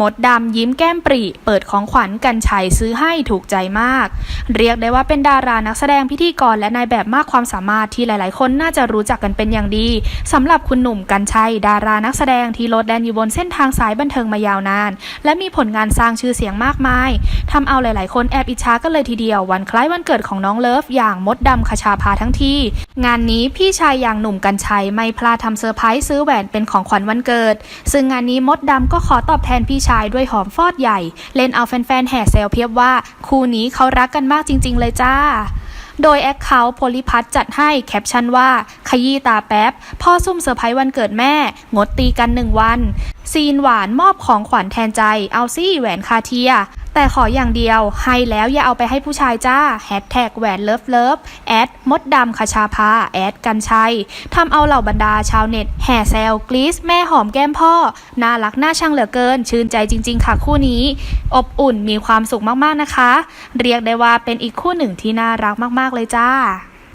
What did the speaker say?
มดดำยิ้มแก้มปรีเปิดของขวัญกันชัยซื้อให้ถูกใจมาก เรียกได้ว่าเป็นดารานักแสดงพิธีกรและนายแบบมากความสามารถที่หลาย ๆ คนน่าจะรู้จักกันเป็นอย่างดีสำหรับคุณหนุ่มกันชัย ดารานักแสดงที่โลดแดนอยู่บนเส้นทางสายบันเทิงมายาวนาน และมีผลงานสร้างชื่อเสียงมากมายทำเอาหลาย ๆ คนแอบอิจฉากันเลยทีเดียว วันคล้ายวันเกิดของน้องเลิฟอย่างมดดำคชาภาทั้งทีงานนี้พี่ชายอย่างหนุ่มกันชัยไม่พลาดทำเซอร์ไพรส์ซื้อแหวนเป็นของขวัญวันเกิด ซึ่งงานนี้มดดำก็ขอตอบแทนพี่ชายด้วยหอมฟอดใหญ่ เล่นเอาแฟนๆแห่แซวเพียบว่า คู่นี้เขารักกันมากากจริง ๆ เลยจ้า โดยแอคเคาท์โพลิพัทจัดให้แคปชั่นว่า ขยี้ตาแป๊บ พ่อซุ่มเซอร์ไพรส์วันเกิดแม่ งดตีกันหนึ่งวัน ซีนหวานมอบของขวัญแทนใจ เอาซี่แหวนคาเทีย แต่ขออย่างเดียวให้แล้วอย่าเอาไปให้ผู้ชายจ้าแฮชแท็กแหวนเลิฟเลิฟแอดมดดำคชาภาแอดกันชัยทำเอาเหล่าบรรดาชาวเน็ต แห่แซวกรี๊ดแม่หอมแก้มพ่อ น่ารักน่าชังเหลือเกิน ชื่นใจจริง ๆ ค่ะคู่นี้ อบอุ่นมีความสุขมากๆนะคะ เรียกได้ว่าเป็นอีกคู่หนึ่งที่น่ารักมากๆเลยจ้า